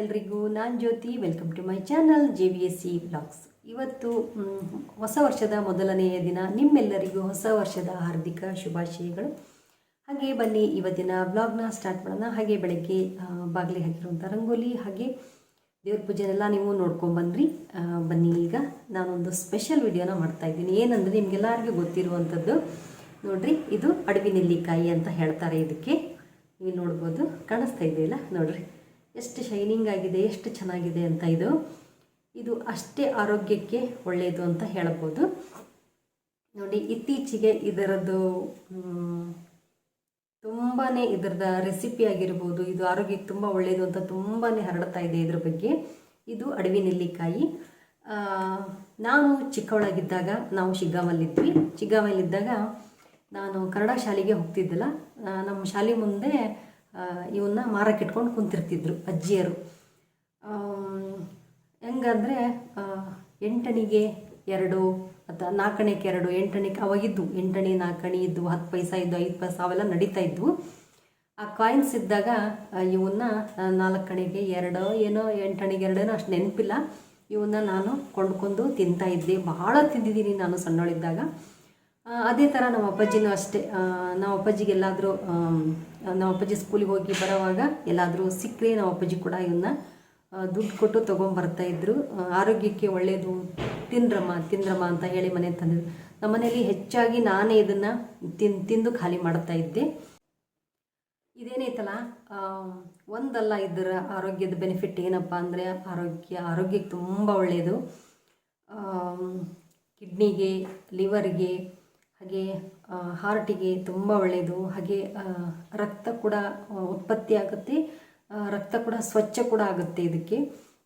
ಎಲ್ರಿಗೂ. ನಾನು Jyothi welcome to my channel J V S C blogs ಇವತ್ತು ಹೊಸ ವರ್ಷದ ಮೊದಲನೆಯ ದಿನ. ನಿಮ್ಮೆಲ್ಲರಿಗೂ ಹೊಸ ವರ್ಷದ ಹಾರ್ದಿಕ ಶುಭಾಶಯಗಳು. ಹಾಗೆ ಬನ್ನಿ, ಇವತ್ತಿನ ಬ್ಲಾಗ್ನ ಸ್ಟಾರ್ಟ್ ಮಾಡೋಣ. ಹಾಗೆ ಬೆಳಗ್ಗೆ ಬಾಗಿಲಿ ಬಾಗಿಲಿಗೆ ಹಾಕಿರುವಂಥ ರಂಗೋಲಿ, ಹಾಗೆ ದೇವ್ರ ಪೂಜೆನೆಲ್ಲ ನೀವು ನೋಡ್ಕೊಂಬಂದ್ರಿ ಬನ್ನಿ ಈಗ ನಾನೊಂದು ಸ್ಪೆಷಲ್ ವಿಡಿಯೋನ ಮಾಡ್ತಾ ಇದ್ದೀನಿ. ಏನಂದರೆ ನಿಮಗೆಲ್ಲರಿಗೂ ಗೊತ್ತಿರುವಂಥದ್ದು ನೋಡ್ರಿ, ಇದು ಅಡವಿ ನೆಲ್ಲಿಕಾಯಿ ಅಂತ ಹೇಳ್ತಾರೆ ಇದಕ್ಕೆ. ನೀವು ನೋಡ್ಬೋದು, ಕಾಣಿಸ್ತಾ ಇದೆಯಲ್ಲ, ನೋಡ್ರಿ. ಎಷ್ಟು ಶೈನಿಂಗ್ ಆಗಿದೆ, ಎಷ್ಟು ಚೆನ್ನಾಗಿದೆ ಅಂತ ಇದು. ಇದು ಅಷ್ಟೇ ಆರೋಗ್ಯಕ್ಕೆ ಒಳ್ಳೆಯದು ಅಂತ ಹೇಳ್ಬೋದು. ನೋಡಿ, ಇತ್ತೀಚೆಗೆ ಇದರದ್ದು ತುಂಬಾ ಇದರದ ರೆಸಿಪಿ ಆಗಿರ್ಬೋದು, ಇದು ಆರೋಗ್ಯಕ್ಕೆ ತುಂಬ ಒಳ್ಳೆಯದು ಅಂತ ತುಂಬಾ ಹರಡ್ತಾ ಇದೆ ಇದ್ರ ಬಗ್ಗೆ. ಇದು ಅಡವಿ ನೆಲ್ಲಿಕಾಯಿ. ನಾನು ಚಿಕ್ಕವಳಾಗಿದ್ದಾಗ ನಾವು ಶಿಗ್ಗಾಮಲ್ಲಿದ್ವಿ. ಶಿಗ್ಗಾಮಲ್ಲಿದ್ದಾಗ ನಾನು ಕನ್ನಡ ಶಾಲೆಗೆ ಹೋಗ್ತಿದ್ದಲ್ಲ. ನಮ್ಮ ಶಾಲೆ ಮುಂದೆ ಇವನ್ನ ಮಾರಕ್ಕಿಟ್ಕೊಂಡು ಕುಂತಿರ್ತಿದ್ರು ಅಜ್ಜಿಯರು. ಹೆಂಗಂದರೆ ಎಂಟಣಿಗೆ ಎರಡು ಅಥವಾ ನಾಲ್ಕಣಿಗೆ ಎರಡು, ಎಂಟಣಿಗೆ ಅವಾಗಿದ್ದು ಎಂಟಣಿ, ನಾಲ್ಕಣಿ ಇದ್ದು ಹತ್ತು ಪೈಸ ಇದ್ದು ಐದು ಪೈಸಾ ಅವೆಲ್ಲ ನಡೀತಾ ಇದ್ವು. ಆ ಕಾಯಿನ್ಸ್ ಇದ್ದಾಗ ಇವನ್ನ ನಾಲ್ಕಣಿಗೆ ಎರಡು ಏನೋ, ಎಂಟಣಿಗೆ ಎರಡೇನೋ ಅಷ್ಟು ನೆನಪಿಲ್ಲ. ಇವನ್ನ ನಾನು ಕೊಂಡ್ಕೊಂಡು ತಿಂತಾ ಇದ್ದೆ. ಬಹಳ ತಿಂದಿದ್ದೀನಿ ನಾನು ಸಣ್ಣವಳಿದ್ದಾಗ. ಅದೇ ಥರ ನಮ್ಮ ಅಪ್ಪಾಜಿನೂ ಅಷ್ಟೇ. ನಮ್ಮ ಅಪ್ಪಾಜಿಗೆ ಎಲ್ಲಾದರೂ ನಮ್ಮ ಅಪ್ಪಾಜಿ ಸ್ಕೂಲಿಗೆ ಹೋಗಿ ಬರೋವಾಗ ಎಲ್ಲಾದರೂ ಸಿಕ್ಕರೆ ನಮ್ಮ ಅಪ್ಪಾಜಿ ಕೂಡ ಇವನ್ನ ದುಡ್ಡು ಕೊಟ್ಟು ತೊಗೊಂಬರ್ತಾ ಇದ್ರು. ಆರೋಗ್ಯಕ್ಕೆ ಒಳ್ಳೆಯದು ತಿನ್ರಮ್ಮ ತಿಂದ್ರಮ್ಮ ಅಂತ ಹೇಳಿ ಮನೆ ತಂದಿದ್ರು. ನಮ್ಮ ಮನೆಯಲ್ಲಿ ಹೆಚ್ಚಾಗಿ ನಾನೇ ಇದನ್ನು ತಿನ್, ತಿಂದು ಖಾಲಿ ಮಾಡ್ತಾ ಇದ್ದೆ. ಇದೇನೈತಲ್ಲ ಒಂದಲ್ಲ ಇದರ ಆರೋಗ್ಯದ ಬೆನಿಫಿಟ್ ಏನಪ್ಪ ಅಂದರೆ ಆರೋಗ್ಯ, ಆರೋಗ್ಯಕ್ಕೆ ತುಂಬ ಒಳ್ಳೆಯದು ಕಿಡ್ನಿಗೆ ಲಿವರ್ಗೆ ಹಾಗೆ ಹಾರ್ಟಿಗೆ ತುಂಬ ಒಳ್ಳೆಯದು ಹಾಗೆ ರಕ್ತ ಕೂಡ ಉತ್ಪತ್ತಿ ಆಗುತ್ತೆ. ರಕ್ತ ಕೂಡ ಸ್ವಚ್ಛ ಕೂಡ ಆಗುತ್ತೆ ಇದಕ್ಕೆ.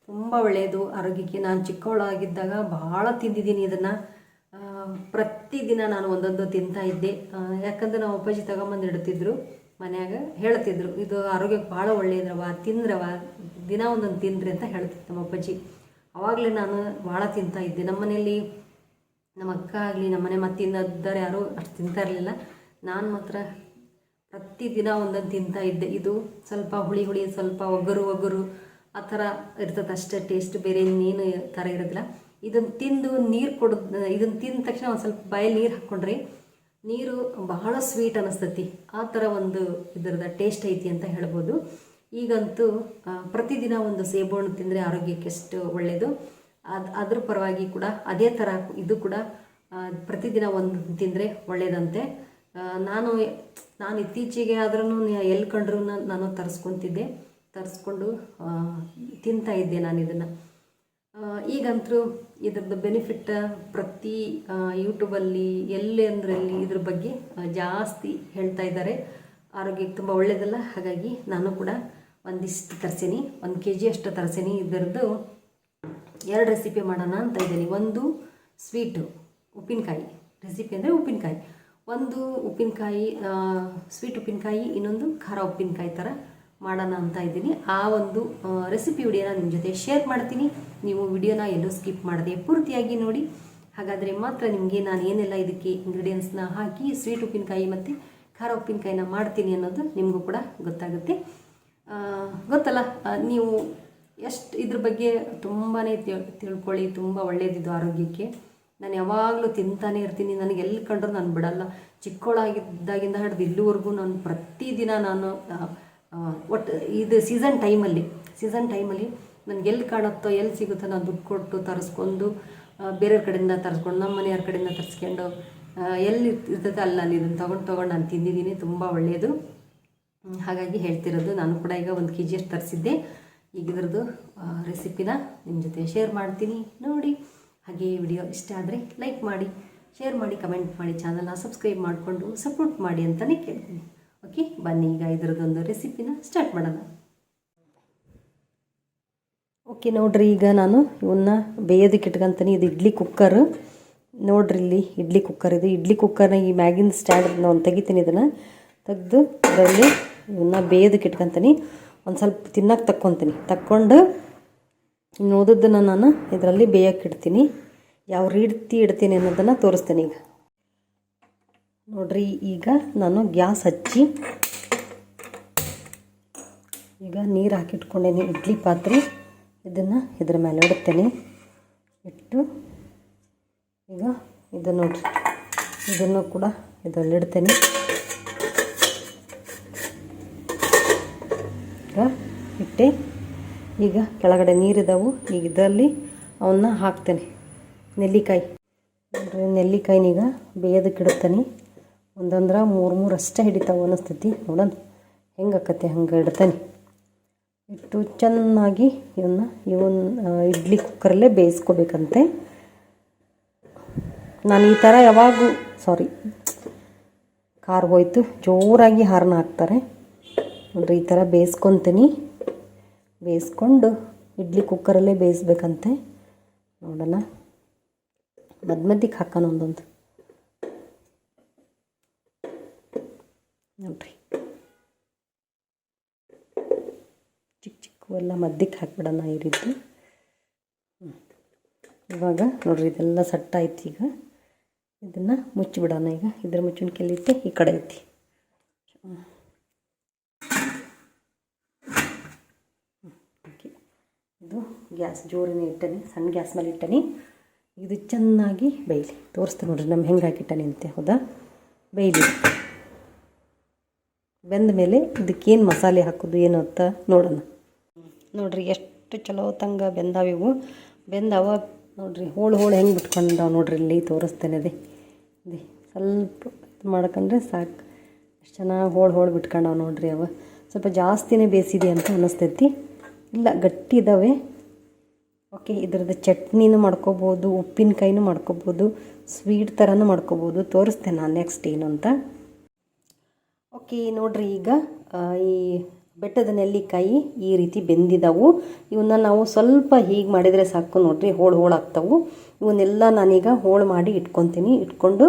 ತುಂಬ ಒಳ್ಳೆಯದು ಆರೋಗ್ಯಕ್ಕೆ ನಾನು ಚಿಕ್ಕವಳಾಗಿದ್ದಾಗ ಭಾಳ ತಿಂದಿದ್ದೀನಿ ಇದನ್ನು. ಪ್ರತಿದಿನ ನಾನು ಒಂದೊಂದು ತಿಂತಾ ಇದ್ದೆ. ಯಾಕಂದರೆ ನಾವು ಅಪ್ಪಾಜಿ ತಗೊಂಬಂದು ಇಡ್ತಿದ್ರು ಮನ್ಯಾಗ, ಹೇಳ್ತಿದ್ರು, ಇದು ಆರೋಗ್ಯಕ್ಕೆ ಭಾಳ ಒಳ್ಳೆಯದ್ರವ ತಿಂದ್ರವ ದಿನ ಒಂದೊಂದು ತಿನ್ರಿ ಅಂತ ಹೇಳ್ತಿತ್ತು ನಮ್ಮ ಅಪ್ಪಾಜಿ. ಆವಾಗಲೇ ನಾನು ಭಾಳ ತಿಂತಾ ಇದ್ದೆ. ನಮ್ಮ ಮನೆಯಲ್ಲಿ ನಮ್ಮ ಅಕ್ಕ ಆಗಲಿ, ನಮ್ಮ ಮನೆ ಮತ್ತೆ ಇನ್ನೊಬ್ಬರು ಯಾರೂ ಅಷ್ಟು ತಿಂತಾ ಇರಲಿಲ್ಲ. ನಾನು ಮಾತ್ರ ಪ್ರತಿದಿನ ಒಂದೊಂದು ತಿಂತಾ ಇದ್ದೆ. ಇದು ಸ್ವಲ್ಪ ಹುಳಿ ಹುಳಿ, ಸ್ವಲ್ಪ ಒಗ್ಗರು ಒಗ್ಗರು ಆ ಥರ ಇರ್ತದೆ ಅಷ್ಟೇ ಟೇಸ್ಟ್ ಬೇರೆ ಇನ್ನೇನು ಥರ ಇರೋದಿಲ್ಲ. ಇದನ್ನು ತಿಂದು ನೀರು ಕೊಡ ಇದನ್ನು ತಿಂದ ತಕ್ಷಣ ಒಂದು ಸ್ವಲ್ಪ ಬಾಯಲ್ಲಿ ನೀರು ಹಾಕ್ಕೊಂಡ್ರಿ ನೀರು ಬಹಳ ಸ್ವೀಟ್ ಅನ್ನಿಸ್ತತಿ ಆ ಥರ ಒಂದು ಇದರದ ಟೇಸ್ಟ್ ಐತಿ ಅಂತ ಹೇಳ್ಬೋದು. ಈಗಂತೂ ಪ್ರತಿದಿನ ಒಂದು ಸೇಬು ಹಣ್ಣು ತಿಂದರೆ ಆರೋಗ್ಯಕ್ಕೆ ಎಷ್ಟು ಒಳ್ಳೆಯದು ಅದು ಅದ್ರ ಪರವಾಗಿ ಕೂಡ ಅದೇ ಥರ ಇದು ಕೂಡ ಪ್ರತಿದಿನ ಒಂದು ತಿಂದರೆ ಒಳ್ಳೆಯದಂತೆ ನಾನು ನಾನು ಇತ್ತೀಚೆಗೆ ಆದ್ರೂ ಎಲ್ಲಿ ಕಂಡ್ರೂ ನಾನು ತರಿಸ್ಕೊತಿದ್ದೆ. ತರಿಸ್ಕೊಂಡು ತಿಂತಾ ಇದ್ದೆ ನಾನು ಇದನ್ನು. ಈಗಂತೂ ಇದ್ರದ್ದು ಬೆನಿಫಿಟ್ ಪ್ರತಿ ಯೂಟ್ಯೂಬಲ್ಲಿ, ಎಲ್ಲಿ ಅಂದ್ರಲ್ಲಿ ಇದ್ರ ಬಗ್ಗೆ ಜಾಸ್ತಿ ಹೇಳ್ತಾ ಇದ್ದಾರೆ. ಆರೋಗ್ಯಕ್ಕೆ ತುಂಬ ಒಳ್ಳೆಯದಲ್ಲ ಹಾಗಾಗಿ ನಾನು ಕೂಡ ಒಂದಿಷ್ಟು ತರಿಸೀನಿ. ಒಂದು ಕೆ ಜಿ ಅಷ್ಟು ತರಿಸೀನಿ. ಇದರದ್ದು ಎರಡು ರೆಸಿಪಿ ಮಾಡೋಣ ಅಂತ ಇದ್ದೀನಿ. ಒಂದು ಸ್ವೀಟು ಉಪ್ಪಿನಕಾಯಿ. ರೆಸಿಪಿ ಅಂದರೆ ಉಪ್ಪಿನಕಾಯಿ. ಒಂದು ಉಪ್ಪಿನಕಾಯಿ ಸ್ವೀಟ್ ಉಪ್ಪಿನಕಾಯಿ, ಇನ್ನೊಂದು ಖಾರ ಉಪ್ಪಿನಕಾಯಿ ಥರ ಮಾಡೋಣ ಅಂತ ಇದ್ದೀನಿ. ಆ ಒಂದು ರೆಸಿಪಿ ವಿಡಿಯೋನ ನಿಮ್ಮ ಜೊತೆ ಶೇರ್ ಮಾಡ್ತೀನಿ. ನೀವು ವಿಡಿಯೋನ ಎಲ್ಲೂ ಸ್ಕಿಪ್ ಮಾಡದೆ ಪೂರ್ತಿಯಾಗಿ ನೋಡಿ. ಹಾಗಾದರೆ ಮಾತ್ರ ನಿಮಗೆ ನಾನು ಏನೆಲ್ಲ ಇದಕ್ಕೆ ಇಂಗ್ರೀಡಿಯೆಂಟ್ಸ್ನ ಹಾಕಿ ಸ್ವೀಟ್ ಉಪ್ಪಿನಕಾಯಿ ಮತ್ತು ಖಾರ ಉಪ್ಪಿನಕಾಯಿನ ಮಾಡ್ತೀನಿ ಅನ್ನೋದು ನಿಮಗೂ ಕೂಡ ಗೊತ್ತಾಗುತ್ತೆ. ಗೊತ್ತಲ್ಲ? ನೀವು ಎಷ್ಟು ಇದ್ರ ಬಗ್ಗೆ ತುಂಬಾ ತಿಳ್ಕೊಳ್ಳಿ, ತುಂಬ ಒಳ್ಳೆಯದಿದ್ದು ಆರೋಗ್ಯಕ್ಕೆ. ನಾನು ಯಾವಾಗಲೂ ತಿಂತಾನೆ ಇರ್ತೀನಿ, ನನಗೆ ಎಲ್ಲಿ ಕಂಡ್ರೂ ನಾನು ಬಿಡಲ್ಲ. ಚಿಕ್ಕವಳಾಗಿದ್ದಾಗಿಂದ ಹಿಡ್ದು ಇಲ್ಲಿವರೆಗೂ ನಾನು ಪ್ರತಿದಿನ ನಾನು ಒಟ್ಟು ಇದು ಸೀಸನ್ ಟೈಮಲ್ಲಿ ಸೀಸನ್ ಟೈಮಲ್ಲಿ ನನಗೆ ಎಲ್ಲಿ ಕಾಣುತ್ತೋ ಎಲ್ಲಿ ಸಿಗುತ್ತೋ ನಾನು ದುಡ್ಡು ಕೊಟ್ಟು ತರಿಸ್ಕೊಂಡು ಬೇರೆಯವ್ರ ಕಡೆಯಿಂದ ತರಿಸ್ಕೊಂಡು ನಮ್ಮ ಮನೆಯವ್ರ ಕಡೆಯಿಂದ ತರಿಸ್ಕೊಂಡು ಎಲ್ಲಿ ಇರ್ತದೆ ಅಲ್ಲಿ ನಾನು ಇದನ್ನು ತೊಗೊಂಡು ತೊಗೊಂಡು ನಾನು ತಿಂದಿದ್ದೀನಿ, ತುಂಬ ಒಳ್ಳೆಯದು ಹಾಗಾಗಿ ಹೇಳ್ತಿರೋದು ನಾನು ಕೂಡ ಈಗ ಒಂದು ಕೆ ಜಿ ಅಷ್ಟು ತರಿಸಿದ್ದೆ. ಈಗ ರೆಸಿಪಿನ ನಿಮ್ಮ ಜೊತೆ ಶೇರ್ ಮಾಡ್ತೀನಿ. ನೋಡಿ, ಹಾಗೆ ವಿಡಿಯೋ ಇಷ್ಟ ಆದರೆ ಲೈಕ್ ಮಾಡಿ ಶೇರ್ ಮಾಡಿ ಕಮೆಂಟ್ ಮಾಡಿ ಚಾನಲ್ನ ಸಬ್ಸ್ಕ್ರೈಬ್ ಮಾಡಿಕೊಂಡು ಸಪೋರ್ಟ್ ಮಾಡಿ ಅಂತಲೇ ಕೇಳ್ತೀನಿ. ಓಕೆ ಬನ್ನಿ ಈಗ ಇದರದ್ದೊಂದು ರೆಸಿಪಿನ ಸ್ಟಾರ್ಟ್ ಮಾಡೋಣ. ಓಕೆ ನೋಡ್ರಿ, ಈಗ ನಾನು ಇವನ್ನ ಬೇಯೋದಕ್ಕೆ ಇಟ್ಕೊಂತೀನಿ ಇದು ಇಡ್ಲಿ ಕುಕ್ಕರ್ ನೋಡ್ರಿ ಇಲ್ಲಿ ಇಡ್ಲಿ ಕುಕ್ಕರ್ ಇದು. ಇಡ್ಲಿ ಕುಕ್ಕರ್ನ ಈ ಮ್ಯಾಗಿನ ಸ್ಟ್ಯಾಂಡ್ ನಾನು ತೆಗಿತೀನಿ ಇದನ್ನು. ತೆಗೆದು ಅದರಲ್ಲಿ ಇವನ್ನ ಬೇಯೋದಕ್ಕೆ ಇಟ್ಕೊಂತೀನಿ. ಒಂದು ಸ್ವಲ್ಪ ತಿನ್ನಕ್ಕೆ ತಕ್ಕೊತೀನಿ. ತಕ್ಕೊಂಡು ಇನ್ನು ಉಳಿದದ್ದನ್ನು ನಾನು ಇದರಲ್ಲಿ ಬೇಯಕ್ಕೆ ಇಡ್ತೀನಿ ಯಾವ ರೀತಿ ಇಡ್ತೀನಿ ಅನ್ನೋದನ್ನು ತೋರಿಸ್ತೀನಿ ಈಗ. ನೋಡ್ರಿ, ಈಗ ನಾನು ಗ್ಯಾಸ್ ಹಚ್ಚಿ ಈಗ ನೀರು ಹಾಕಿಟ್ಕೊಂಡೇನಿ. ಇಡ್ಲಿ ಪಾತ್ರೆ ಇದನ್ನು ಇದ್ರ ಮೇಲೆ ಇಡ್ತೇನೆ. ಇಟ್ಟು ಈಗ ಇದು ನೋಡ್ರಿ, ಇದನ್ನು ಕೂಡ ಇದರಲ್ಲಿ ಇಡ್ತೇನೆ. ಇಟ್ಟೆ. ಈಗ ಕೆಳಗಡೆ ನೀರಿದ್ದಾವು ಈಗ ಇದರಲ್ಲಿ ಅವನ್ನ ಹಾಕ್ತೇನೆ. ನೆಲ್ಲಿಕಾಯಿ. ನೋಡ್ರಿ ನೆಲ್ಲಿಕಾಯಿನೀಗ ಬೇಯೋದಕ್ಕೆ ಇಡ್ತೇನೆ ಒಂದಂದ್ರೆ ಮೂರು ಮೂರು ಅಷ್ಟೇ ಹಿಡಿತಾವೆ ಅನ್ನಿಸ್ತೈತಿ ನೋಡೋಣ, ಹೆಂಗೆ ಆಕತ್ತೆ, ಹಂಗೆ ಇಡ್ತಾನೆ. ಇಟ್ಟು ಚೆನ್ನಾಗಿ ಇವನ್ನ, ಇವನ್ ಇಡ್ಲಿ ಕುಕ್ಕರಲ್ಲೇ ಬೇಯಿಸ್ಕೋಬೇಕಂತೆ. ನಾನು ಈ ಥರ ಯಾವಾಗೂ ಸಾರಿ ಖಾರ ಹೋಯ್ತು. ಜೋರಾಗಿ ಹಾರನ ಹಾಕ್ತಾರೆ. ನೋಡ್ರಿ, ಈ ಥರ ಬೇಯಿಸ್ಕೊತೀನಿ. ಬೇಯಿಸ್ಕೊಂಡು ಇಡ್ಲಿ ಕುಕ್ಕರಲ್ಲೇ ಬೇಯಿಸ್ಬೇಕಂತೆ. ನೋಡೋಣ. ಮಧ್ಯ ಮಧ್ಯಕ್ಕೆ ಹಾಕೋಣ ಒಂದೊಂದು. ನೋಡ್ರಿ. ಚಿಕ್ಕ ಚಿಕ್ಕ ಎಲ್ಲ ಮಧ್ಯಕ್ಕೆ ಹಾಕ್ಬಿಡೋಣ ಈ ರೀತಿ. ಇವಾಗ ನೋಡ್ರಿ, ಇದೆಲ್ಲ ಸಟ್ಟ ಆಯ್ತು ಈಗ. ಇದನ್ನು ಮುಚ್ಚಿಬಿಡೋಣ ಈಗ. ಇದ್ರ ಮುಚ್ಚಿನ ಕೆಲಿತ್ತೆ ಈ ಕಡೆ ಐತಿ. ಗ್ಯಾಸ್ ಜೋರಿನ ಇಟ್ಟನಿ, ಸಣ್ಣ ಗ್ಯಾಸ್ ಮೇಲೆ ಇಟ್ಟನಿ. ಇದು ಚೆನ್ನಾಗಿ ಬೇಯಲಿ. ತೋರಿಸ್ತೀನಿ ನೋಡ್ರಿ ನಮ್ಮ ಹೆಂಗೆ ಹಾಕಿಟ್ಟನಿ ಅಂತೆ, ಹೌದಾ? ಬೇಯಲಿ. ಬೆಂದ ಮೇಲೆ ಇದಕ್ಕೇನು ಮಸಾಲೆ ಹಾಕೋದು, ಏನು ಅಂತ ನೋಡೋಣ. ನೋಡ್ರಿ ಎಷ್ಟು ಚಲೋ ತಂಗ ಬೆಂದಾವಿವು ಬೆಂದವ ನೋಡ್ರಿ, ಹೋಳು ಹೋಳು ಹೆಂಗೆ ಬಿಟ್ಕೊಂಡಾವ ನೋಡ್ರಿ ಇಲ್ಲಿ ತೋರಿಸ್ತೇನೆ ಅದೇ ಅದೇ ಸ್ವಲ್ಪ ಇದು ಮಾಡ್ಕೊಂಡ್ರೆ ಸಾಕು. ಎಷ್ಟು ಚೆನ್ನಾಗಿ ಹೋಳು ಹೋಳು ಬಿಟ್ಕೊಂಡಾವ ನೋಡ್ರಿ ಅವ. ಸ್ವಲ್ಪ ಜಾಸ್ತಿನೇ ಬೇಯಿಸಿದೆ ಅಂತ ಅನ್ನಿಸ್ತೈತಿ ಇಲ್ಲ, ಗಟ್ಟಿ ಇದ್ದಾವೆ ಓಕೆ ಇದ್ರದ್ದು ಚಟ್ನಿನೂ ಮಾಡ್ಕೋಬೋದು, ಉಪ್ಪಿನಕಾಯಿನೂ ಮಾಡ್ಕೋಬೋದು ಸ್ವೀಟ್ ಥರನೂ ಮಾಡ್ಕೋಬೋದು. ತೋರಿಸ್ತೇನೆ ನಾನು ನೆಕ್ಸ್ಟ್ ಏನು ಅಂತ. ಓಕೆ ನೋಡಿರಿ ಈಗ ಈ ಬೆಟ್ಟದ ನೆಲ್ಲಿಕಾಯಿ ಈ ರೀತಿ ಬೆಂದಿದ್ದಾವು ಇವನ್ನ ನಾವು ಸ್ವಲ್ಪ ಹೀಗೆ ಮಾಡಿದರೆ ಸಾಕು ನೋಡಿರಿ, ಹೋಳು ಹೋಳು ಆಗ್ತಾವು. ಇವನ್ನೆಲ್ಲ ನಾನೀಗ ಹೋಳು ಮಾಡಿ ಇಟ್ಕೊತೀನಿ, ಇಟ್ಕೊಂಡು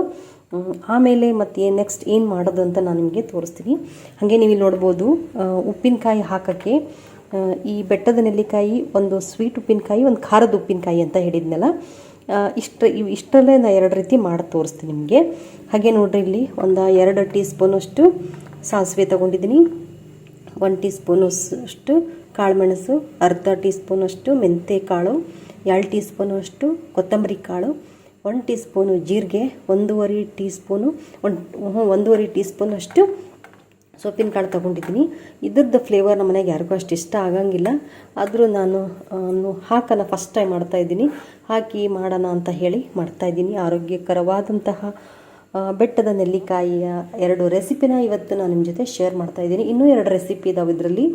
ಆಮೇಲೆ ಮತ್ತೆ ನೆಕ್ಸ್ಟ್ ಏನು ಮಾಡೋದು ಅಂತ ನಾನು ನಿಮಗೆ ತೋರಿಸ್ತೀನಿ. ಹಾಗೆ ನೀವು ಇಲ್ಲಿ ನೋಡ್ಬೋದು ಉಪ್ಪಿನಕಾಯಿ ಹಾಕೋಕ್ಕೆ ಈ ಬೆಟ್ಟದ ನೆಲ್ಲಿಕಾಯಿ, ಒಂದು ಸ್ವೀಟ್ ಉಪ್ಪಿನಕಾಯಿ, ಒಂದು ಖಾರದ ಉಪ್ಪಿನಕಾಯಿ ಅಂತ ಹೇಳಿದ್ನಲ್ಲ ಇಷ್ಟ, ಇವು ಇಷ್ಟರಲ್ಲೇ ನಾನು ಎರಡು ರೀತಿ ಮಾಡಿ ತೋರಿಸ್ತೀನಿ ನಿಮಗೆ. ಹಾಗೆ ನೋಡಿರಿ ಇಲ್ಲಿ, ಒಂದು ಎರಡು ಟೀ ಸ್ಪೂನಷ್ಟು ಸಾಸಿವೆ ತೊಗೊಂಡಿದ್ದೀನಿ. ಒನ್ ಟೀ ಸ್ಪೂನಷ್ಟು ಕಾಳುಮೆಣಸು, ಅರ್ಧ ಟೀ ಸ್ಪೂನಷ್ಟು ಮೆಂತೆ ಕಾಳು ಎರಡು ಟೀ ಸ್ಪೂನಷ್ಟು ಕೊತ್ತಂಬರಿ ಕಾಳು ಒನ್ ಟೀ ಸ್ಪೂನು ಜೀರಿಗೆ, ಒಂದೂವರೆ ಟೀ ಸ್ಪೂನು ಒಂದು ಒಂದೂವರೆ ಟೀ ಸ್ಪೂನಷ್ಟು ಸೊಪ್ಪಿನ ಕಾಳು ತೊಗೊಂಡಿದ್ದೀನಿ. ಇದ್ರದ್ದು ಫ್ಲೇವರ್ ನಮ್ಮ ಮನೆಗೆ ಯಾರಿಗೂ ಅಷ್ಟು ಇಷ್ಟ ಆಗಂಗಿಲ್ಲ. ಆದರೂ ನಾನು ಹಾಕನ ಫಸ್ಟ್ ಟೈಮ್ ಮಾಡ್ತಾಯಿದ್ದೀನಿ ಹಾಕಿ ಮಾಡೋಣ ಅಂತ ಹೇಳಿ ಮಾಡ್ತಾಯಿದ್ದೀನಿ ಆರೋಗ್ಯಕರವಾದಂತಹ ಬೆಟ್ಟದ ನೆಲ್ಲಿಕಾಯಿಯ ಎರಡು ರೆಸಿಪಿನ ಇವತ್ತು ನಾನು ನಿಮ್ಮ ಜೊತೆ ಶೇರ್ ಮಾಡ್ತಾ ಇದ್ದೀನಿ. ಇನ್ನೂ ಎರಡು ರೆಸಿಪಿ ಇದಾವೆ ಇದರಲ್ಲಿ.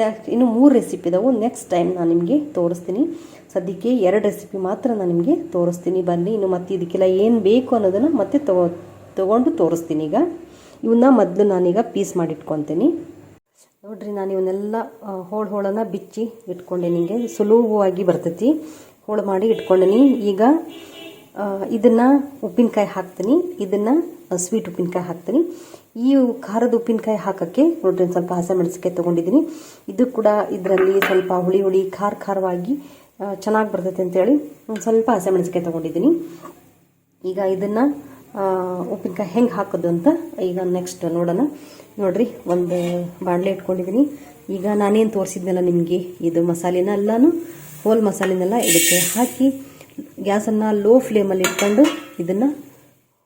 ನೆಕ್ಸ್ಟ್ ಇನ್ನು ಮೂರು ರೆಸಿಪಿ ಇದಾವೆ. ನೆಕ್ಸ್ಟ್ ಟೈಮ್ ನಾನು ನಿಮಗೆ ತೋರಿಸ್ತೀನಿ. ಸದ್ಯಕ್ಕೆ ಎರಡು ರೆಸಿಪಿ ಮಾತ್ರ ನಾನು ನಿಮಗೆ ತೋರಿಸ್ತೀನಿ. ಬನ್ನಿ, ಇನ್ನು ಮತ್ತೆ ಇದಕ್ಕೆಲ್ಲ ಏನು ಬೇಕು ಅನ್ನೋದನ್ನು ಮತ್ತೆ ತಗೋ, ತೊಗೊಂಡು ತೋರಿಸ್ತೀನಿ ಈಗ. ಇವನ್ನ ಮೊದಲು ನಾನೀಗ ಪೀಸ್ ಮಾಡಿ ಇಟ್ಕೊತೀನಿ ನೋಡ್ರಿ, ನಾನು ಇವನ್ನೆಲ್ಲ ಹೋಳು ಹೋಳನ್ನು ಬಿಚ್ಚಿ ಇಟ್ಕೊಂಡೆ ನಿಮಗೆ ಸುಲಭವಾಗಿ ಬರ್ತೈತಿ. ಹೋಳು ಮಾಡಿ ಇಟ್ಕೊಂಡೀನಿ. ಈಗ ಇದನ್ನು ಉಪ್ಪಿನಕಾಯಿ ಹಾಕ್ತೀನಿ. ಇದನ್ನು ಸ್ವೀಟ್ ಉಪ್ಪಿನಕಾಯಿ ಹಾಕ್ತೀನಿ. ಈ ಖಾರದ ಉಪ್ಪಿನಕಾಯಿ ಹಾಕೋಕ್ಕೆ ನೋಡ್ರಿ ಸ್ವಲ್ಪ ಸ್ವಲ್ಪ ಹಸಿಮೆಣಸಿಕಾಯಿ ತೊಗೊಂಡಿದ್ದೀನಿ ಇದು ಕೂಡ ಇದರಲ್ಲಿ ಸ್ವಲ್ಪ ಹುಳಿ ಹುಳಿ, ಖಾರ ಖಾರವಾಗಿ ಚೆನ್ನಾಗಿ ಬರ್ತೈತೆ ಅಂತೇಳಿ ಒಂದು ಸ್ವಲ್ಪ ಹಸಿಮೆಣಸಿಕಾಯಿ ತೊಗೊಂಡಿದ್ದೀನಿ ಈಗ ಇದನ್ನ ಉಪ್ಪಿನಕಾಯಿ ಹೆಂಗೆ ಹಾಕೋದು ಅಂತ ಈಗ ನೆಕ್ಸ್ಟ್ ನೋಡೋಣ. ನೋಡ್ರಿ, ಒಂದು ಬಾಣಲೆ ಇಟ್ಕೊಂಡಿದ್ದೀನಿ ಈಗ ನಾನೇನು ತೋರಿಸಿದ್ನಲ್ಲ ನಿಮಗೆ, ಇದು ಮಸಾಲೆನ ಎಲ್ಲಾನು ಹೋಲ್ ಮಸಾಲೆನೆಲ್ಲ ಇದಕ್ಕೆ ಹಾಕಿ, ಗ್ಯಾಸನ್ನು ಲೋ ಫ್ಲೇಮಲ್ಲಿ ಇಟ್ಕೊಂಡು ಇದನ್ನು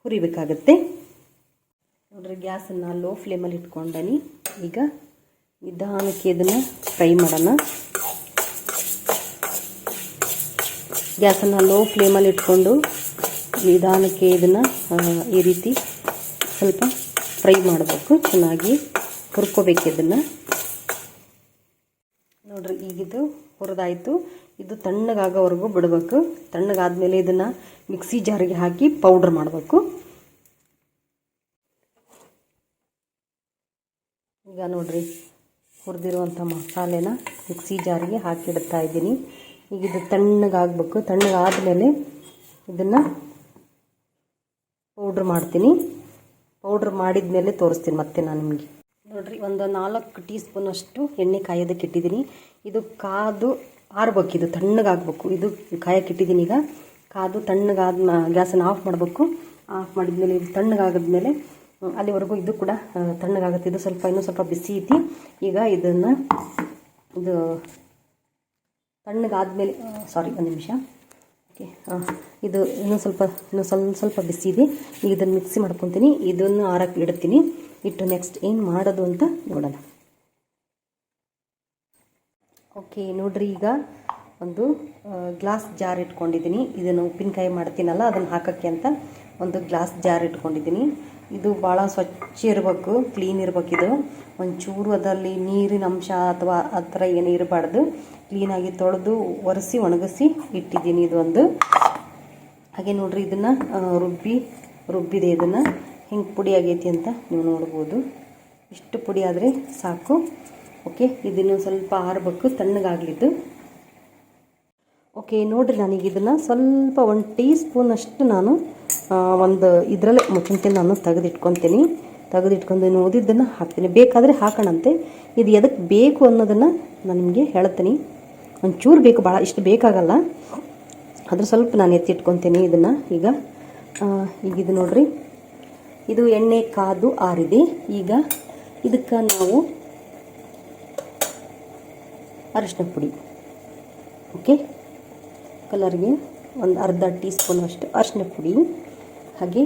ಹುರಿಬೇಕಾಗತ್ತೆ. ನೋಡ್ರಿ, ಗ್ಯಾಸನ್ನು ಲೋ ಫ್ಲೇಮಲ್ಲಿ ಇಟ್ಕೊಂಡನಿ. ಈಗ ನಿಧಾನಕ್ಕೆ ಇದನ್ನು ಫ್ರೈ ಮಾಡೋಣ. ಗ್ಯಾಸನ್ನು ಲೋ ಫ್ಲೇಮಲ್ಲಿ ಇಟ್ಕೊಂಡು ನಿಧಾನಕ್ಕೆ ಇದನ್ನು ಈ ರೀತಿ ಸ್ವಲ್ಪ ಫ್ರೈ ಮಾಡಬೇಕು. ಚೆನ್ನಾಗಿ ಹುರ್ಕೋಬೇಕು ಇದನ್ನು. ನೋಡ್ರಿ, ಈಗಿದು ಹುರಿದಾಯ್ತು. ಇದು ತಣ್ಣಗಾಗೋವರೆಗೂ ಬಿಡಬೇಕು. ತಣ್ಣಗಾದ್ಮೇಲೆ ಇದನ್ನು ಮಿಕ್ಸಿ ಜಾರಿಗೆ ಹಾಕಿ ಪೌಡ್ರ್ ಮಾಡಬೇಕು. ಈಗ ನೋಡ್ರಿ, ಹುರಿದಿರುವಂಥ ಮಸಾಲೆನ ಮಿಕ್ಸಿ ಜಾರಿಗೆ ಹಾಕಿಡ್ತಾ ಇದ್ದೀನಿ. ಈಗ ಇದು ತಣ್ಣಗಾಗಬೇಕು. ತಣ್ಣಗಾದ್ಮೇಲೆ ಇದನ್ನು ಪೌಡ್ರ್ ಮಾಡ್ತೀನಿ. ಪೌಡ್ರ್ ಮಾಡಿದ್ಮೇಲೆ ತೋರಿಸ್ತೀನಿ ಮತ್ತೆ ನಾನು ನಿಮಗೆ. ನೋಡ್ರಿ, ಒಂದು ನಾಲ್ಕು ಟೀ ಸ್ಪೂನಷ್ಟು ಎಣ್ಣೆ ಕಾಯೋದಕ್ಕೆ ಇಟ್ಟಿದ್ದೀನಿ. ಇದು ಕಾದು ಆರ್ಬೇಕು, ಇದು ತಣ್ಣಗಾಗಬೇಕು. ಇದು ಕಾಯಕ್ಕೆ ಇಟ್ಟಿದ್ದೀನಿ ಈಗ. ಕಾದು ತಣ್ಣಗಾದ ಗ್ಯಾಸನ್ನು ಆಫ್ ಮಾಡಬೇಕು. ಆಫ್ ಮಾಡಿದ್ಮೇಲೆ ಇದು ತಣ್ಣಗಾಗದ್ಮೇಲೆ ಅಲ್ಲಿವರೆಗೂ ಇದು ಕೂಡ ತಣ್ಣಗಾಗುತ್ತೆ. ಇದು ಸ್ವಲ್ಪ ಇನ್ನೂ ಸ್ವಲ್ಪ ಬಿಸಿ ಐತಿ. ಈಗ ಇದನ್ನು ಇದು ತಣ್ಣಗಾದ್ಮೇಲೆ ಸಾರಿ ಒಂದು ನಿಮಿಷ. ಓಕೆ. ಇದು ಇನ್ನೂ ಸ್ವಲ್ಪ ಇನ್ನೂ ಸ್ವಲ್ಪ ಸ್ವಲ್ಪ ಬಿಸಿ ಇದೆ. ಈಗ ಇದನ್ನು ಮಿಕ್ಸಿ ಮಾಡ್ಕೊತೀನಿ. ಇದನ್ನು ಆರಕ್ಕೆ ಇಡ್ತೀನಿ. ಇಟ್ಟು ನೆಕ್ಸ್ಟ್ ಏನು ಮಾಡೋದು ಅಂತ ನೋಡೋಣ. ಓಕೆ, ನೋಡ್ರಿ ಈಗ ಒಂದು ಗ್ಲಾಸ್ ಜಾರ್ ಇಟ್ಕೊಂಡಿದ್ದೀನಿ. ಇದನ್ನು ಉಪ್ಪಿನಕಾಯಿ ಮಾಡ್ತೀನಲ್ಲ, ಅದನ್ನು ಹಾಕೋಕ್ಕೆ ಅಂತ ಒಂದು ಗ್ಲಾಸ್ ಜಾರ್ ಇಟ್ಕೊಂಡಿದ್ದೀನಿ. ಇದು ಭಾಳ ಸ್ವಚ್ಛ ಇರಬೇಕು ಕ್ಲೀನ್ ಇರಬೇಕಿದು ಒಂಚೂರು ಅದರಲ್ಲಿ ನೀರಿನ ಅಂಶ ಅಥವಾ ಆ ಥರ ಏನು ಇರಬಾರ್ದು. ಕ್ಲೀನಾಗಿ ತೊಳೆದು ಒರೆಸಿ, ಒಣಗಿಸಿ ಇಟ್ಟಿದ್ದೀನಿ ಇದು ಒಂದು ಹಾಗೆ ನೋಡ್ರಿ ಇದನ್ನು ರುಬ್ಬಿ, ರುಬ್ಬಿದೆ ಇದನ್ನು. ಹಿಂಗೆ ಪುಡಿ ಆಗೈತಿ ಅಂತ ನೀವು ನೋಡ್ಬೋದು. ಇಷ್ಟು ಪುಡಿ ಆದರೆ ಸಾಕು. ಓಕೆ, ಇದನ್ನು ಸ್ವಲ್ಪ ಆರಬೇಕು, ತಣ್ಣಗಾಗಲಿದ್ದು. ಓಕೆ, ನೋಡ್ರಿ ನನಗೆ ಇದನ್ನು ಸ್ವಲ್ಪ ಒಂದು ಟೀ ಸ್ಪೂನಷ್ಟು ನಾನು ಒಂದು ಇದರಲ್ಲೇ ಮುಚ್ಚಂತೆ ನಾನು ತೆಗೆದಿಟ್ಕೊತೀನಿ. ತೆಗೆದಿಟ್ಕೊಂಡು ಓದಿದ್ದನ್ನು ಹಾಕ್ತೀನಿ. ಬೇಕಾದರೆ ಹಾಕೋಣಂತೆ. ಇದು ಎದಕ್ಕೆ ಬೇಕು ಅನ್ನೋದನ್ನು ನಾನು ನಿಮಗೆ ಹೇಳ್ತೀನಿ. ಒಂಚೂರು ಬೇಕು, ಭಾಳ ಇಷ್ಟು ಬೇಕಾಗಲ್ಲ. ಅದ್ರ ಸ್ವಲ್ಪ ನಾನು ಎತ್ತಿಟ್ಕೊತೀನಿ ಇದನ್ನು. ಈಗ ಈಗ ಇದು ನೋಡ್ರಿ. ಇದು ಎಣ್ಣೆ ಕಾದು ಆರಿದೆ. ಈಗ ಇದಕ್ಕೆ ನಾವು ಅರಿಶಿನ ಪುಡಿ. ಓಕೆ ಕಲರ್ಗೆ ಒಂದು ಅರ್ಧ ಟೀ ಸ್ಪೂನ್ ಅಷ್ಟು ಅರಿಶಿನ ಪುಡಿ. ಹಾಗೆ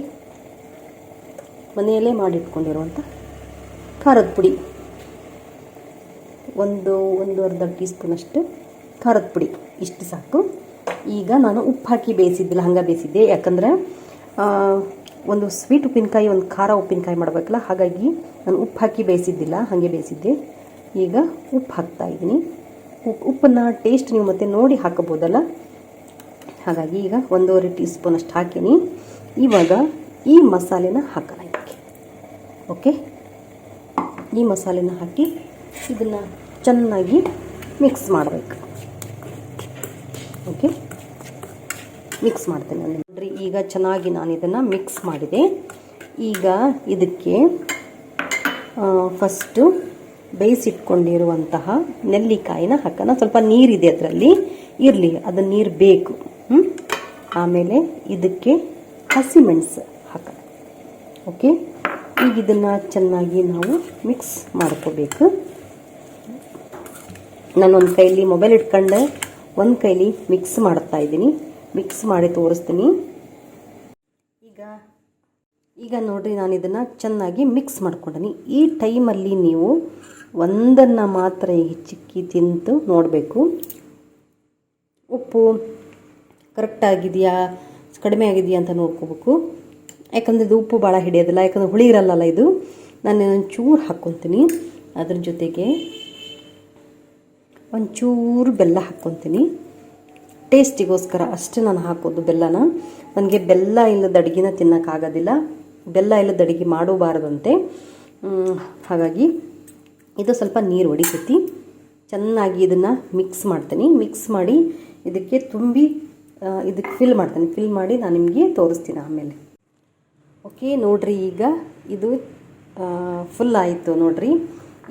ಮನೆಯಲ್ಲೇ ಮಾಡಿಟ್ಕೊಂಡಿರುವಂಥ ಖಾರದ ಪುಡಿ. ಒಂದು ಒಂದು ಅರ್ಧ ಟೀ ಸ್ಪೂನಷ್ಟು ಖಾರದ ಪುಡಿ. ಇಷ್ಟು ಸಾಕು. ಈಗ ನಾನು ಉಪ್ಪು ಹಾಕಿ ಬೇಯಿಸಿದ್ದಿಲ್ಲ, ಹಂಗೆ ಬೇಯಿಸಿದ್ದೆ. ಯಾಕಂದ್ರೆ ಒಂದು ಸ್ವೀಟ್ ಉಪ್ಪಿನಕಾಯಿ, ಒಂದು ಖಾರ ಉಪ್ಪಿನಕಾಯಿ ಮಾಡಬೇಕಲ್ಲ, ಹಾಗಾಗಿ ನಾನು ಉಪ್ಪು ಹಾಕಿ ಬೇಯಿಸಿದ್ದಿಲ್ಲ, ಹಾಗೆ ಬೇಯಿಸಿದ್ದೆ. ಈಗ ಉಪ್ಪು ಹಾಕ್ತಾ ಇದ್ದೀನಿ. ಉಪ್ಪು ಉಪ್ಪನ್ನು ಟೇಸ್ಟ್ ನೀವು ಮತ್ತೆ ನೋಡಿ ಹಾಕಬೋದಲ್ಲ ಹಾಗಾಗಿ ಈಗ ಒಂದೂವರೆ ಟೀ ಸ್ಪೂನ್ ಅಷ್ಟು ಹಾಕೀನಿ. ಇವಾಗ ಈ ಮಸಾಲೆನ ಹಾಕೋಣ ಇದಕ್ಕೆ. ಓಕೆ? ಈ ಮಸಾಲೆನ ಹಾಕಿ ಇದನ್ನು ಚೆನ್ನಾಗಿ ಮಿಕ್ಸ್ ಮಾಡಬೇಕು. ಓಕೆ. ಮಿಕ್ಸ್ ಮಾಡ್ತೇನೆ ನೋಡ್ರಿ, ಈಗ ಚೆನ್ನಾಗಿ ನಾನು ಇದನ್ನು ಮಿಕ್ಸ್ ಮಾಡಿದೆ. ಈಗ ಇದಕ್ಕೆ ಫಸ್ಟು ಬೇಯಿಸಿಟ್ಕೊಂಡಿರುವಂತಹ ನೆಲ್ಲಿಕಾಯಿನ ಹಾಕೋಣ. ಸ್ವಲ್ಪ ನೀರಿದೆ ಅದರಲ್ಲಿ. ಇರಲಿ ಅದು ನೀರು ಬೇಕು? ಆಮೇಲೆ ಇದಕ್ಕೆ ಹಸಿಮೆಣಸು ಹಾಕೋಣ. ಓಕೆ? ಈಗ ಇದನ್ನು ಚೆನ್ನಾಗಿ ನಾವು ಮಿಕ್ಸ್ ಮಾಡ್ಕೋಬೇಕು. ನಾನೊಂದು ಕೈಲಿ ಮೊಬೈಲ್ ಇಟ್ಕೊಂಡೆ ಒಂದು ಕೈಲಿ ಮಿಕ್ಸ್ ಮಾಡ್ತಾ ಇದ್ದೀನಿ. ಮಿಕ್ಸ್ ಮಾಡಿ ತೋರಿಸ್ತೀನಿ. ಈಗ ಈಗ ನೋಡಿರಿ ನಾನು ಇದನ್ನು ಚೆನ್ನಾಗಿ ಮಿಕ್ಸ್ ಮಾಡ್ಕೊಂಡೀನಿ. ಈ ಟೈಮಲ್ಲಿ ನೀವು ಒಂದನ್ನು ಮಾತ್ರ ಹೆಚ್ಚಿಕ್ಕಿ ತಿಂತು ನೋಡಬೇಕು. ಉಪ್ಪು ಕರೆಕ್ಟಾಗಿದೆಯಾ ಕಡಿಮೆ ಆಗಿದೆಯಾ ಅಂತ ನೋಡ್ಕೋಬೇಕು. ಯಾಕಂದರೆ ಇದು ಉಪ್ಪು ಭಾಳ ಹಿಡಿಯೋದಿಲ್ಲ, ಯಾಕಂದರೆ ಹುಳಿ ಇರಲ್ಲಲ್ಲ ಇದು. ನಾನು ಚೂರು ಹಾಕ್ಕೊತೀನಿ ಅದ್ರ ಜೊತೆಗೆ ಒಂಚೂರು ಬೆಲ್ಲ ಹಾಕ್ಕೊತೀನಿ. ಟೇಸ್ಟಿಗೋಸ್ಕರ ಅಷ್ಟೇ ನಾನು ಹಾಕೋದು ಬೆಲ್ಲನ. ನನಗೆ ಬೆಲ್ಲ ಇಲ್ಲದ ಅಡುಗೆನ ತಿನ್ನೋಕ್ಕಾಗೋದಿಲ್ಲ ಬೆಲ್ಲ ಇಲ್ಲದ ಅಡುಗೆ ಮಾಡಬಾರ್ದಂತೆ. ಹಾಗಾಗಿ ಇದು ಸ್ವಲ್ಪ ನೀರು ಹೊಡಿತೈತಿ ಚೆನ್ನಾಗಿ ಇದನ್ನು ಮಿಕ್ಸ್ ಮಾಡ್ತೀನಿ. ಮಿಕ್ಸ್ ಮಾಡಿ ಇದಕ್ಕೆ ತುಂಬಿ ಇದಕ್ಕೆ ಫಿಲ್ ಮಾಡ್ತೀನಿ. ಫಿಲ್ ಮಾಡಿ ನಾನು ನಿಮಗೆ ತೋರಿಸ್ತೀನಿ ಆಮೇಲೆ. ಓಕೆ, ನೋಡ್ರಿ ಈಗ ಇದು ಫುಲ್ ಆಯಿತು ನೋಡ್ರಿ.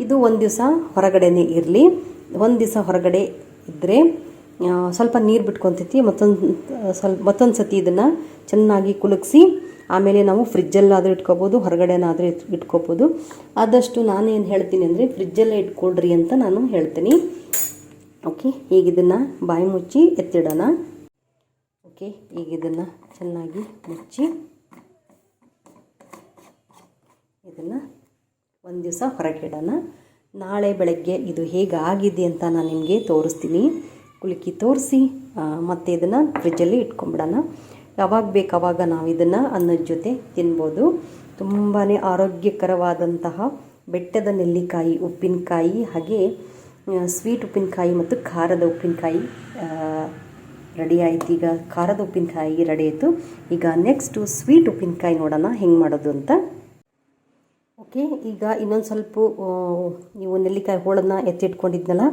ಇದು ಒಂದು ದಿವಸ ಹೊರಗಡೆನೇ ಇರಲಿ. ಒಂದು ದಿವಸ ಹೊರಗಡೆ ಇದ್ದರೆ ಸ್ವಲ್ಪ ನೀರು ಬಿಟ್ಕೊತೈತಿ, ಮತ್ತೊಂದು ಸ್ವಲ್ಪ, ಮತ್ತೊಂದು ಸತಿ ಇದನ್ನು ಚೆನ್ನಾಗಿ ಕುಲುಕಿಸಿ, ಆಮೇಲೆ ನಾವು ಫ್ರಿಜ್ಜಲ್ಲಾದರೂ ಇಟ್ಕೋಬೋದು, ಹೊರಗಡೆನಾದರೂ ಇಟ್, ಇಟ್ಕೋಬೋದು. ಆದಷ್ಟು ನಾನೇನು ಹೇಳ್ತೀನಿ ಅಂದರೆ, ಫ್ರಿಜ್ಜಲ್ಲೇ ಇಟ್ಕೊಳ್ರಿ ಅಂತ ನಾನು ಹೇಳ್ತೀನಿ. ಓಕೆ, ಈಗ ಇದನ್ನು ಬಾಯಿ ಮುಚ್ಚಿ ಎತ್ತಿಡೋಣ. ಓಕೆ, ಈಗ ಇದನ್ನು ಚೆನ್ನಾಗಿ ಮುಚ್ಚಿ, ಇದನ್ನು ಒಂದು ದಿವಸ ಹೊರಗಿಡೋಣ ನಾಳೆ ಬೆಳಗ್ಗೆ ಇದು ಹೇಗಾಗಿದೆ ಅಂತ ನಾನು ನಿಮಗೆ ತೋರಿಸ್ತೀನಿ. ಕುಲುಕಿ ತೋರಿಸಿ ಮತ್ತು ಇದನ್ನು ಫ್ರಿಜ್ಜಲ್ಲಿ ಇಟ್ಕೊಂಬಿಡೋಣ. ಯಾವಾಗ ಬೇಕು ಅವಾಗ ನಾವು ಇದನ್ನು ಅನ್ನದ ಜೊತೆ ತಿನ್ಬೋದು. ತುಂಬಾ ಆರೋಗ್ಯಕರವಾದಂತಹ ಬೆಟ್ಟದ ನೆಲ್ಲಿಕಾಯಿ, ಉಪ್ಪಿನಕಾಯಿ, ಹಾಗೆ ಸ್ವೀಟ್ ಉಪ್ಪಿನಕಾಯಿ ಮತ್ತು ಖಾರದ ಉಪ್ಪಿನಕಾಯಿ ರೆಡಿ ಆಯಿತು. ಈಗ ಖಾರದ ಉಪ್ಪಿನಕಾಯಿ ರೆಡಿ ಆಯಿತು. ಈಗ ನೆಕ್ಸ್ಟು ಸ್ವೀಟ್ ಉಪ್ಪಿನಕಾಯಿ ನೋಡೋಣ, ಹೆಂಗೆ ಮಾಡೋದು ಅಂತ. ಓಕೆ ಈಗ ಇನ್ನೊಂದು ಸ್ವಲ್ಪ ನೀವು ನೆಲ್ಲಿಕಾಯಿ ಹೋಳನ್ನು ಎತ್ತಿಟ್ಕೊಂಡಿದ್ನಲ್ಲ,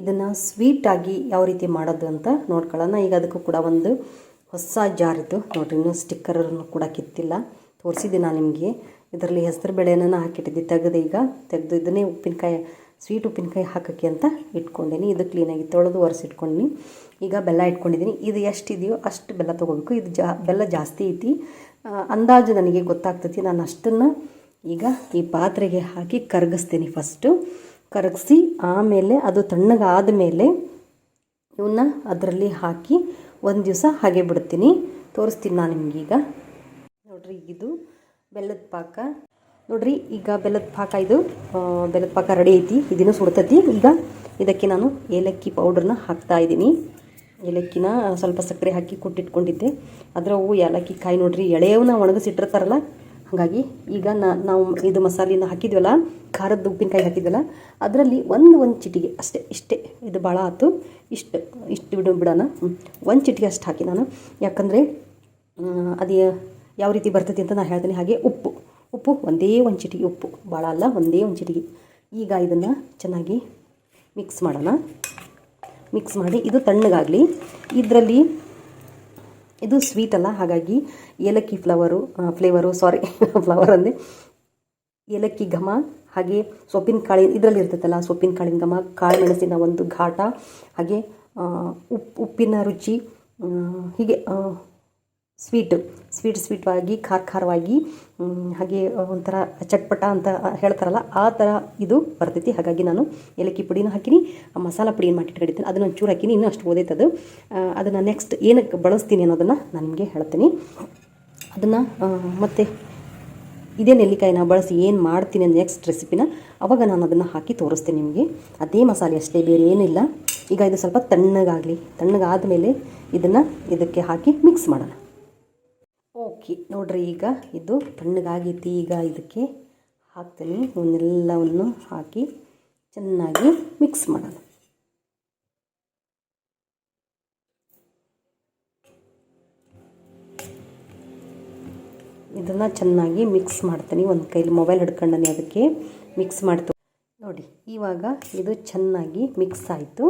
ಇದನ್ನು ಸ್ವೀಟಾಗಿ ಯಾವ ರೀತಿ ಮಾಡೋದು ಅಂತ ನೋಡ್ಕೊಳ್ಳೋಣ. ಈಗ ಅದಕ್ಕೂ ಕೂಡ ಒಂದು ಹೊಸ ಜಾರ್ ಇದು ನೋಡಿರಿ, ಇನ್ನೂ ಸ್ಟಿಕ್ಕರನ್ನು ಕೂಡ ಕಿತ್ತಿಲ್ಲ. ತೋರಿಸಿದ್ದೆ ನಾನು ನಿಮಗೆ. ಇದರಲ್ಲಿ ಹೆಸರು ಬೇಳೆನ ಹಾಕಿಟ್ಟಿದ್ದೆ, ತೆಗೆದು ಈಗ ತೆಗೆದು ಇದನ್ನೇ ಉಪ್ಪಿನಕಾಯಿ ಸ್ವೀಟ್ ಉಪ್ಪಿನಕಾಯಿ ಹಾಕೋಕ್ಕೆ ಅಂತ ಇಟ್ಕೊಂಡೀನಿ. ಇದು ಕ್ಲೀನಾಗಿ ತೊಳೆದು ಒರೆಸಿಟ್ಕೊಂಡಿನಿ. ಈಗ ಬೆಲ್ಲ ಇಟ್ಕೊಂಡಿದ್ದೀನಿ ಇದು ಎಷ್ಟಿದೆಯೋ ಅಷ್ಟು ಬೆಲ್ಲ ತೊಗೋಬೇಕು. ಇದು ಜಾ, ಬೆಲ್ಲ ಜಾಸ್ತಿ ಐತಿ. ಅಂದಾಜು ನನಗೆ ಗೊತ್ತಾಗ್ತೈತಿ. ನಾನು ಅಷ್ಟನ್ನು ಈಗ ಈ ಪಾತ್ರೆಗೆ ಹಾಕಿ ಕರಗಿಸ್ತೀನಿ ಫಸ್ಟು ಕರಗಿಸಿ ಆಮೇಲೆ ಅದು ತಣ್ಣಗಾದ ಮೇಲೆ ಇವನ್ನ ಅದರಲ್ಲಿ ಹಾಕಿ ಒಂದು ದಿವಸ ಹಾಗೆ ಬಿಡ್ತೀನಿ. ತೋರಿಸ್ತೀನಿ ನಾನು ನಿಮಗೀಗ ನೋಡ್ರಿ, ಇದು ಬೆಲ್ಲದ ಪಾಕ. ನೋಡ್ರಿ, ಈಗ ಬೆಲ್ಲದ ಪಾಕ ಇದು ಬೆಲ್ಲದ ಪಾಕ ರೆಡಿ ಐತಿ. ಇದನ್ನು ಸುಡ್ತತಿ. ಈಗ ಇದಕ್ಕೆ ನಾನು ಏಲಕ್ಕಿ ಪೌಡ್ರನ್ನ ಹಾಕ್ತಾ ಇದ್ದೀನಿ ಏಲಕ್ಕಿನ ಸ್ವಲ್ಪ ಸಕ್ಕರೆ ಹಾಕಿ ಕುಟ್ಟಿಟ್ಕೊಂಡಿದ್ದೆ. ಅದರ ಹೂವು ಏಲಕ್ಕಿ ಕಾಯಿ ನೋಡ್ರಿ ಎಳೆಯವನ್ನ ಒಣಗಿಸಿಟ್ಟಿರ್ತಾರಲ್ಲ ಹಾಗಾಗಿ ಈಗ ನಾವು ಇದು ಮಸಾಲೆನ ಹಾಕಿದ್ವಲ್ಲ, ಖಾರದ ಉಪ್ಪಿನಕಾಯಿ ಹಾಕಿದ್ವಲ್ಲ, ಅದರಲ್ಲಿ ಒಂದು ಒಂದು ಚಿಟಿಗೆ, ಅಷ್ಟೇ, ಇಷ್ಟೇ, ಇದು ಭಾಳ ಆಯ್ತು ಇಷ್ಟು ಇಷ್ಟು ಬಿಡು ಬಿಡೋಣ. ಒಂದು ಚಿಟಿಗೆ ಅಷ್ಟು ಹಾಕಿ ನಾನು. ಯಾಕಂದರೆ ಅದು ಯಾವ ರೀತಿ ಬರ್ತೈತಿ ಅಂತ ನಾನು ಹೇಳ್ತೀನಿ, ಹಾಗೆ ಉಪ್ಪು ಉಪ್ಪು ಒಂದೇ ಒಂದು ಚಿಟಿಗೆ ಉಪ್ಪು ಭಾಳ ಅಲ್ಲ, ಒಂದೇ ಒಂದು ಚಿಟಿಗೆ. ಈಗ ಇದನ್ನು ಚೆನ್ನಾಗಿ ಮಿಕ್ಸ್ ಮಾಡೋಣ. ಮಿಕ್ಸ್ ಮಾಡಿ, ಇದು ತಣ್ಣಗಾಗಲಿ. ಇದರಲ್ಲಿ ಇದು ಸ್ವೀಟ್ ಅಲ್ಲ, ಹಾಗಾಗಿ ಏಲಕ್ಕಿ ಫ್ಲವರು ಫ್ಲೇವರು ಸಾರಿ ಫ್ಲವರ್ ಅಂದರೆ ಏಲಕ್ಕಿ ಘಮ, ಹಾಗೆ ಸೊಪ್ಪಿನ ಕಾಳಿ ಇದರಲ್ಲಿ ಇರ್ತೈತಲ್ಲ ಸೊಪ್ಪಿನ ಕಾಳಿನ ಘಮ, ಕಾಳು ಮೆಣಸಿನ ಒಂದು ಘಾಟ, ಹಾಗೆ ಉಪ್ಪು ಉಪ್ಪಿನ ರುಚಿ ಹೀಗೆ ಸ್ವೀಟ್ ಸ್ವೀಟ್, ಸ್ವೀಟ್ವಾಗಿ, ಖಾರ, ಖಾರವಾಗಿ ಹಾಗೆ ಒಂಥರ ಚಟ್ಪಟ ಅಂತ ಹೇಳ್ತಾರಲ್ಲ, ಆ ಥರ ಇದು ಬರ್ತೈತಿ. ಹಾಗಾಗಿ ನಾನು ಏಲಕ್ಕಿ ಪುಡಿನೂ ಹಾಕಿನಿ ಮಸಾಲ ಪುಡಿ ಏನು ಮಾಡಿಟ್ಕೊಂಡಿದ್ದೀನಿ ಅದನ್ನು ಒಂಚೂರು ಹಾಕಿನಿ, ಇನ್ನೂ ಅಷ್ಟು ಓದೈತೆ ಅದು ಅದನ್ನು ನೆಕ್ಸ್ಟ್ ಏನಕ್ಕೆ ಬಳಸ್ತೀನಿ ಅನ್ನೋದನ್ನು ನಾನು ನಿಮಗೆ ಹೇಳ್ತೀನಿ. ಅದನ್ನು ಮತ್ತು ಇದೇ ನೆಲ್ಲಿಕಾಯಿನ ಬಳಸಿ ಏನು ಮಾಡ್ತೀನಿ ನೆಕ್ಸ್ಟ್ ರೆಸಿಪಿನ ಅವಾಗ ನಾನು ಅದನ್ನು ಹಾಕಿ ತೋರಿಸ್ತೀನಿ ನಿಮಗೆ. ಅದೇ ಮಸಾಲೆ ಅಷ್ಟೇ, ಬೇರೆ ಏನಿಲ್ಲ. ಈಗ ಇದು ಸ್ವಲ್ಪ ತಣ್ಣಗಾಗಲಿ. ತಣ್ಣಗಾದ ಮೇಲೆ ಇದನ್ನು ಇದಕ್ಕೆ ಹಾಕಿ ಮಿಕ್ಸ್ ಮಾಡೋಣ. ಓಕೆ ನೋಡ್ರಿ ಈಗ ಇದು ತಣ್ಣಗಾಗೈತಿ ಈಗ ಇದಕ್ಕೆ ಹಾಕ್ತೀನಿ. ಇವನ್ನೆಲ್ಲವನ್ನು ಹಾಕಿ ಚೆನ್ನಾಗಿ ಮಿಕ್ಸ್ ಮಾಡೋಣ. ಇದನ್ನು ಚೆನ್ನಾಗಿ ಮಿಕ್ಸ್ ಮಾಡ್ತೀನಿ. ಒಂದು ಕೈಲಿ ಮೊಬೈಲ್ ಹಿಡ್ಕೊಂಡನಿ ಅದಕ್ಕೆ ಮಿಕ್ಸ್ ಮಾಡ್ತು ನೋಡಿ, ಇವಾಗ ಇದು ಚೆನ್ನಾಗಿ ಮಿಕ್ಸ್ ಆಯಿತು.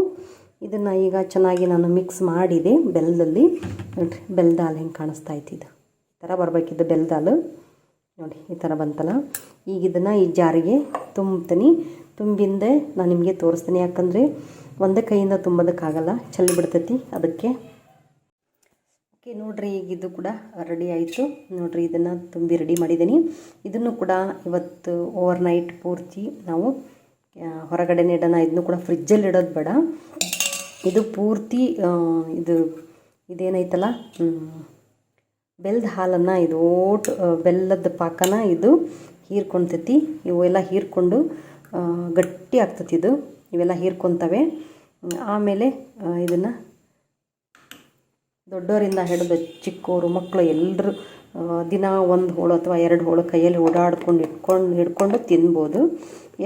ಇದನ್ನು ಈಗ ಚೆನ್ನಾಗಿ ನಾನು ಮಿಕ್ಸ್ ಮಾಡಿದೆ. ಬೆಲ್ಲದಲ್ಲಿ ನೋಡಿರಿ ಬೆಲ್ಲದ ಹಾಲು ಹೆಂಗೆ ಕಾಣಿಸ್ತಾ ಇತ್ತು ಇದು. ಥರ ಬರಬೇಕಿದ್ದು ಬೆಲ್ಲದ ಹಾಲು. ನೋಡಿ, ಈ ಥರ ಬಂತಲ್ಲ. ಈಗ ಇದನ್ನು ಈ ಜಾರಿಗೆ ತುಂಬ್ತೀನಿ. ತುಂಬಿಂದೆ ನಾನು ನಿಮಗೆ ತೋರಿಸ್ತೀನಿ. ಯಾಕಂದರೆ ಒಂದೇ ಕೈಯಿಂದ ತುಂಬೋದಕ್ಕಾಗಲ್ಲ. ಚಲ್ಲಿ ಬಿಡ್ತೈತಿ. ಅದಕ್ಕೆ ಓಕೆ, ನೋಡ್ರಿ, ಈಗ ಇದು ಕೂಡ ರೆಡಿ ಆಯಿತು. ನೋಡ್ರಿ, ಇದನ್ನು ತುಂಬಿ ರೆಡಿ ಮಾಡಿದ್ದೀನಿ. ಇದನ್ನು ಕೂಡ ಇವತ್ತು ಓವರ್ ನೈಟ್ ಪೂರ್ತಿ ನಾವು ಹೊರಗಡೆನೇ ಇಡೋಣ. ಇದನ್ನು ಕೂಡ ಫ್ರಿಜ್ಜಲ್ಲಿ ಇಡೋದು ಬೇಡ. ಇದು ಪೂರ್ತಿ ಇದು ಇದೇನೈತಲ್ಲ? ಬೆಲ್ಲದ ಹಾಲನ್ನು ಇದು ಓಟ್ ಬೆಲ್ಲದ ಪಾಕನ ಇದು ಹೀರ್ಕೊತೈತಿ. ಇವೆಲ್ಲ ಹೀರ್ಕೊಂಡು ಗಟ್ಟಿ ಆಗ್ತೈತಿ ಇದು. ಇವೆಲ್ಲ ಹೀರ್ಕೊತವೆ. ಆಮೇಲೆ ಇದನ್ನು ದೊಡ್ಡವರಿಂದ ಹಿಡಿದು ಚಿಕ್ಕವರು ಮಕ್ಕಳು ಎಲ್ಲರೂ ದಿನ ಒಂದು ಹೋಳು ಅಥವಾ ಎರಡು ಹೋಳು ಕೈಯಲ್ಲಿ ಓಡಾಡ್ಕೊಂಡು ಇಟ್ಕೊಂಡು ಹಿಡ್ಕೊಂಡು ತಿನ್ಬೋದು.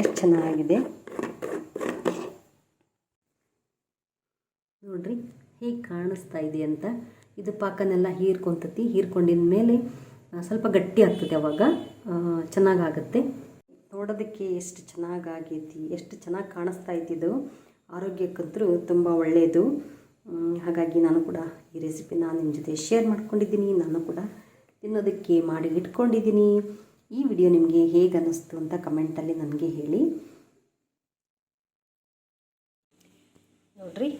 ಎಷ್ಟು ಚೆನ್ನಾಗಿದೆ. ನೋಡ್ರಿ, ಹೇಗೆ ಕಾಣಿಸ್ತಾ ಇದೆ ಅಂತ. ಇದು ಪಾಕನೆಲ್ಲ ಹೀರ್ಕೊಂತತಿ. ಹೀರ್ಕೊಂಡಿದ ಮೇಲೆ ಸ್ವಲ್ಪ ಗಟ್ಟಿ ಆಗ್ತದೆ ಅವಾಗ. ಚೆನ್ನಾಗಾಗತ್ತೆ. ನೋಡೋದಕ್ಕೆ ಎಷ್ಟು ಚೆನ್ನಾಗಾಗೈತಿ, ಎಷ್ಟು ಚೆನ್ನಾಗಿ ಕಾಣಿಸ್ತಾ ಇದ್ದಿದ್ದು ಆರೋಗ್ಯಕ್ಕಂತೂ ತುಂಬ ಒಳ್ಳೆಯದು ಹಾಗಾಗಿ ನಾನು ಕೂಡ ಈ ರೆಸಿಪಿನ ನಿಮ್ಮ ಜೊತೆ ಶೇರ್ ಮಾಡ್ಕೊಂಡಿದ್ದೀನಿ. ನಾನು ಕೂಡ ತಿನ್ನೋದಕ್ಕೆ ಮಾಡಿ ಇಟ್ಕೊಂಡಿದ್ದೀನಿ. ಈ ವಿಡಿಯೋ ನಿಮಗೆ ಹೇಗೆ ಅನ್ನಿಸ್ತು ಅಂತ ಕಮೆಂಟಲ್ಲಿ ನನಗೆ ಹೇಳಿ. ನೋಡ್ರಿ,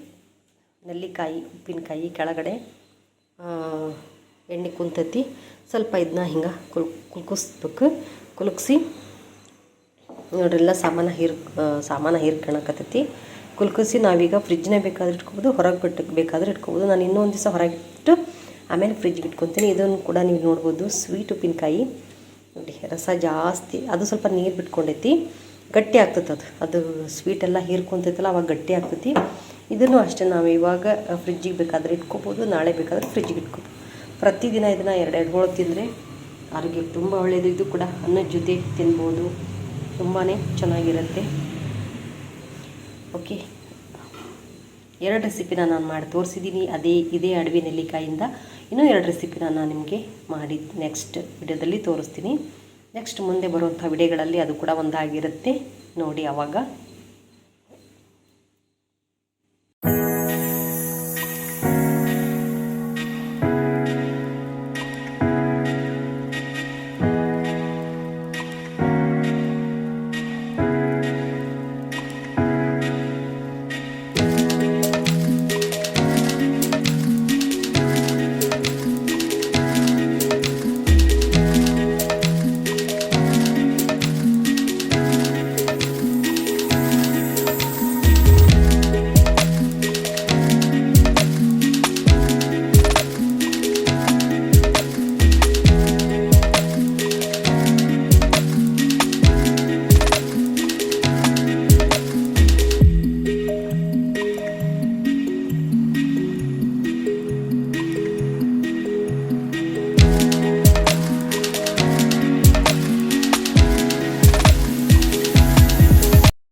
ನೆಲ್ಲಿಕಾಯಿ, ಉಪ್ಪಿನಕಾಯಿ ಕೆಳಗಡೆ. ಎಣ್ಣೆ ಕುಂತತಿ. ಸ್ವಲ್ಪ ಇದನ್ನ ಹಿಂಗೆ ಕುಲ್, ಕುಲ್ಕಿಸ್ಬೇಕು. ಕುಲುಕ್ಸಿ ನೋಡ್ರೆಲ್ಲ ಸಾಮಾನು ಹೀರ್ ಸಾಮಾನು ಹೀರ್ಕೊಳಕತ್ತೈತಿ ಕುಲ್ಕಿಸಿ ನಾವೀಗ ಫ್ರಿಜ್ನೇ ಬೇಕಾದ್ರೆ ಇಟ್ಕೊಬೋದು, ಹೊರಗೆ ಬಿಟ್ಟು, ಬೇಕಾದ್ರೆ ಇಟ್ಕೊಬೋದು. ನಾನು ಇನ್ನೊಂದು ದಿವಸ ಹೊರಗೆ ಇಟ್ಟು ಆಮೇಲೆ ಫ್ರಿಜ್ಗೆ ಇಟ್ಕೊತೀನಿ. ಇದನ್ನು ಕೂಡ ನೀವು ನೋಡ್ಬೋದು ಸ್ವೀಟ್ ಉಪ್ಪಿನಕಾಯಿ. ನೋಡಿ, ರಸ ಜಾಸ್ತಿ, ಅದು ಸ್ವಲ್ಪ ನೀರು ಬಿಟ್ಕೊಂಡೈತಿ. ಗಟ್ಟಿ ಆಗ್ತೈತೆ ಅದು. ಅದು ಸ್ವೀಟೆಲ್ಲ ಹೀರ್ಕೊಂತೈತಲ್ಲ, ಅವಾಗ ಗಟ್ಟಿ ಆಗ್ತೈತಿ. ಇದನ್ನು ಅಷ್ಟೇ ನಾವು ಇವಾಗ ಫ್ರಿಜ್ಜಿಗೆ ಬೇಕಾದರೆ ಇಟ್ಕೋಬೋದು, ನಾಳೆ ಬೇಕಾದರೆ ಫ್ರಿಜ್ಜಿಗೆ ಇಟ್ಕೋಬೋದು. ಪ್ರತಿದಿನ ಇದನ್ನು ಎರಡೆರಡು ಹೋಳು ತಿಂದರೆ ಆರೋಗ್ಯಕ್ಕೆ ತುಂಬ ಒಳ್ಳೆಯದು ಇದು ಕೂಡ ಅನ್ನದ ಜೊತೆ ತಿನ್ಬೋದು. ತುಂಬಾ ಚೆನ್ನಾಗಿರುತ್ತೆ. ಓಕೆ ಎರಡು ರೆಸಿಪಿನ ನಾನು ಮಾಡಿ ತೋರಿಸಿದ್ದೀನಿ ಅದೇ, ಇದೇ ಅಡವಿ ನೆಲ್ಲಿಕಾಯಿಂದ. ಇನ್ನೂ ಎರಡು ರೆಸಿಪಿನ ನಾನು ನಿಮಗೆ ಮಾಡಿ ನೆಕ್ಸ್ಟ್ ವಿಡಿಯೋದಲ್ಲಿ ತೋರಿಸ್ತೀನಿ. ನೆಕ್ಸ್ಟ್ ಮುಂದೆ ಬರುವಂಥ ವಿಡಿಯೋಗಳಲ್ಲಿ ಅದು ಕೂಡ ಒಂದಾಗಿರುತ್ತೆ. ನೋಡಿ ಆವಾಗ